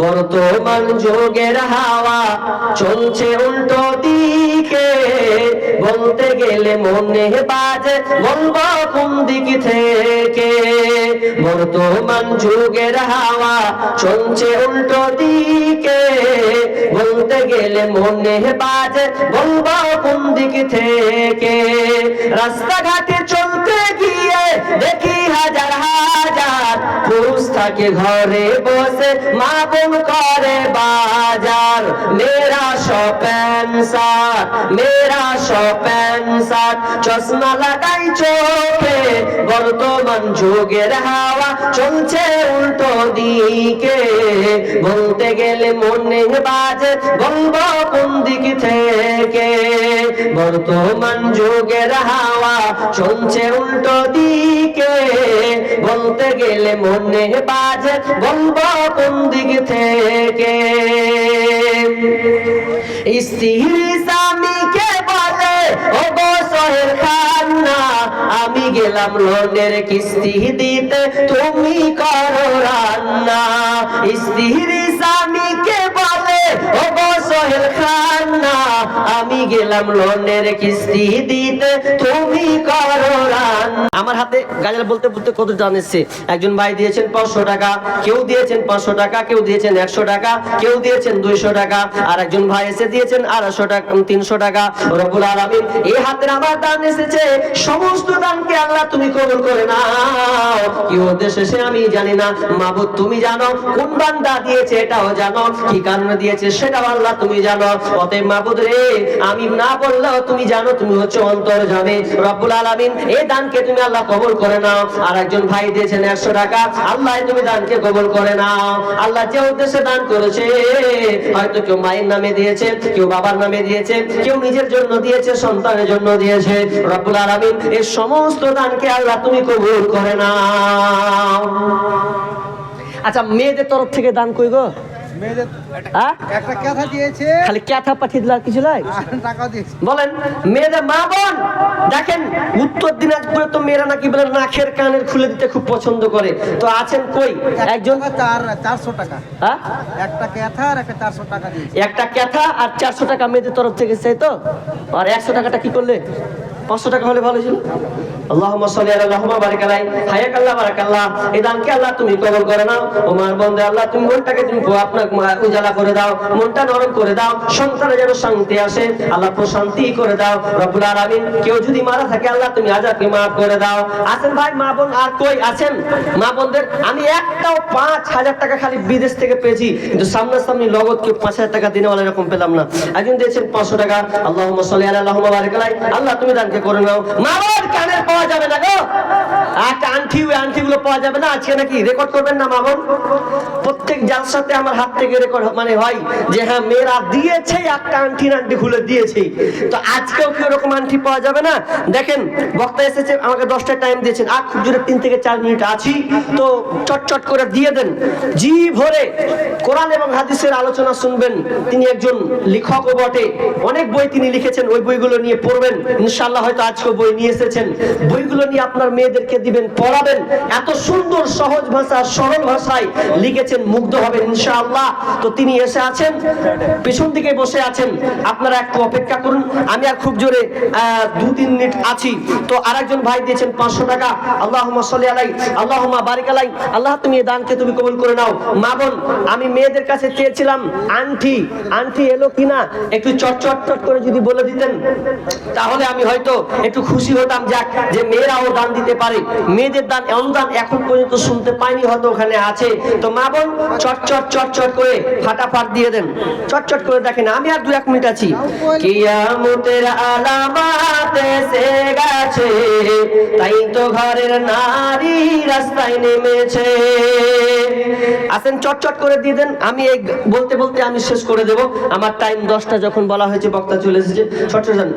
বর্তমান যুগের হাওয়া চলছে উল্টো দিকে। বলতে গেলে মনে বাজে বলব কোন দিক থেকে। বর্তমান যুগের হাওয়া চলছে উল্টো দিকে। বলতে গেলে মনে বাজে বলব কোন দিক থেকে। রাস্তাঘাটে চলতে গিয়ে দেখি হাজার হাজার পুরুষ থাকে ঘরে বসে মা বোন করে বাজার। মেরা শপেন সার মেরা শপেন সার চশমা লাগাই চোখে, বর্তমান যুগের হাওয়া চলছে উল্টো দিকে। বলতে গেলে মনে বাজে বলব কোন দিক থেকে? বর্তমান যুগের হাওয়া চলছে উল্টো দিকে। বলতে গেলে মনে বাজে বলব কোন দিক থেকে? স্ত্রী ও সোহেল খান্না আমি গেলাম লোনের কিস্তি দিতে। তুমি করো রান্না। স্ত্রী স্বামীকে বলে ও গো সোহেল খান্না আমি গেলাম লোনের কিস্তি দিতে। তুমি করো আমার হাতে গাজাল বলতে বলতে কত এসছে? একজন ভাই দিয়েছেন পাঁচশো টাকা, কেউ দিয়েছেন পাঁচশো টাকা, কেউ দিয়েছেন একশো টাকা, কেউ দিয়েছেন দুইশো টাকা, আর একজন ভাই এসে দিয়েছেন আড়াইশো টাকা তিনশো টাকা। রবুল আলমিন এই হাতের আমার দান এসেছে, সমস্ত দানকে আল্লাহ তুমি কবুল করে নাও। কি উদ্দেশ্যে সে আমি জানি না, মাবুদ তুমি জানো, কোন বান্দা দিয়েছে এটাও জানো, কি কারণে দিয়েছে সেটাও আল্লাহ তুমি জানো। অতএব মাবুদ রে আমি না বললেও তুমি জানো তুমি হচ্ছে অন্তর জানে রব্বুল আলামিন, এই দানকে তুমি আল্লাহ কবুল করে নাও। আর একজন ভাই দিয়েছেন একশো টাকা। আল্লাহ তুমি দানকে কবুল করে নাও। আল্লাহ যে উদ্দেশ্যে দান করেছে, হয়তো কেউ মায়ের নামে দিয়েছে, কেউ বাবার নামে দিয়েছে, কেউ নিজের জন্য দিয়েছে, সন্তানের জন্য দিয়েছে। রব্বুল আলামিন, এই সমস্ত দানকে আল্লাহ তুমি কবুল করে নাও। আচ্ছা মেয়েদের তরফ থেকে দান কই গো? একটা কথা দিয়েছে। খালি পাঠিয়ে দিলে কিছু নাই? টাকা দিয়েছে। বলেন মেয়েদের মা বোন দেখেন উত্তর দিনাজপুরে তো মেয়েরা নাকি বলে নাকের কানের খুলে দিতে খুব পছন্দ করে। তো আছেন কই? একজন? একটা চার চারশো টাকা। হ্যাঁ? একটা ক্যাথা আর একটা চারশো টাকা দিয়েছে। একটা ক্যাথা আর চারশো টাকা মেয়েদের তরফ থেকে চাই তো? আর একশো টাকাটা কি করলে? পাঁচশো টাকা হলে ভালো ছিল? আল্লাহ আল্লাহ আল্লাহ আল্লাহ আল্লাহ আমি একটাও পাঁচ হাজার টাকা খালি বিদেশ থেকে পেয়েছি, কিন্তু সামনাসামনি নগদ কেউ পাঁচ হাজার টাকা দিনে এরকম পেলাম না। একজন দিয়েছেন পাঁচশো টাকা। আল্লাহ সাল্লি আলা আল্লাহুম্মা বারিক আলাই আল্লাহ তুমি দানকে করে নাও। মা কানের পাওয়া যাবে না গো। একটা আংটি ওই আংটিগুলো পাওয়া যাবে না? আজকে নাকি রেকর্ড করবেন না মা বোন প্রত্যেক জালসাতে আমার হাত থেকে রেকর্ড মানে হয় যে হ্যাঁ মেয়েরা দিয়েছে একটা আংটি আংটি খুলে দিয়েছে তো আজকেও কি ওরকম আংটি পাওয়া যাবে না? দেখেন, বক্তা এসেছে, আমাকে দশটা টাইম দিয়েছেন। আর খুব জোরে তিন থেকে চার মিনিট আছি, তো চটচট করে দিয়ে দেন। জি ভরে কোরআন এবং হাদিসের আলোচনা শুনবেন। তিনি একজন লেখকও বটে। অনেক বই তিনি লিখেছেন, ওই বইগুলো নিয়ে পড়বেন। ইনশাল্লাহ হয়তো আজকে বই নিয়ে এসেছেন। বইগুলো নিয়ে আপনার মেয়েদেরকে দিবেন, পড়াবেন। এত সুন্দর, সহজ ভাষা, সরল ভাষায় লিখেছেন, মুগ্ধ হবেন ইনশাআল্লাহ। তো তিনি এসে আছেন, পেছন দিকে বসে আছেন। আপনারা একটু অপেক্ষা করুন, আমি আর খুব জোরে দু তিন মিনিট আছি। তো আরেকজন ভাই দিয়েছেন পাঁচশো টাকা। আল্লাহ সাল্লি আলাই আল্লাহ বারিক আলাই আল্লাহ, তুমি এই দানকে তুমি কবুল করে নাও। মা বোন, আমি মেয়েদের কাছে চেয়েছিলাম, আন্টি আন্টি এলো কিনা? একটু চট চট চট করে যদি বলে দিতেন, তাহলে আমি হয়তো একটু খুশি হতাম। যাক, যে মেয়েরাও দান দিতে পারে। মেয়েদের দান দান এখন পর্যন্ত শুনতে পাইনি, হয়তো ওখানে আছে। তো মা বোন, চট চট চট চট করে ফাটাফাট দিয়ে দেন। চট চট করে দেখেন, আমি আর দু এক মিনিট আছি। কিয়ামতের আলামাত এসে গেছে, তাই তো ঘরের নারী রাস্তায় নেমেছে। আসেন চটচট করে দিয়ে দেন। আমি এই বলতে বলতে আমি শেষ করে দেব। আমার টাইম দশটা যখন বলা হয়েছে, বক্তা চলে এসেছে। চটচট।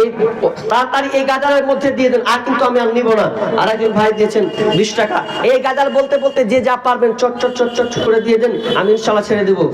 এই তাড়াতাড়ি এই গাজারের মধ্যে দিয়ে দেন, আর কিন্তু আমি আর নিব না। আর একজন ভাই দিয়েছেন বিশ টাকা। এই গাজার বলতে বলতে যে যা পারবেন চট চট চট চট করে দিয়ে দেন, আমি ইনশাল্লাহ ছেড়ে দেবো।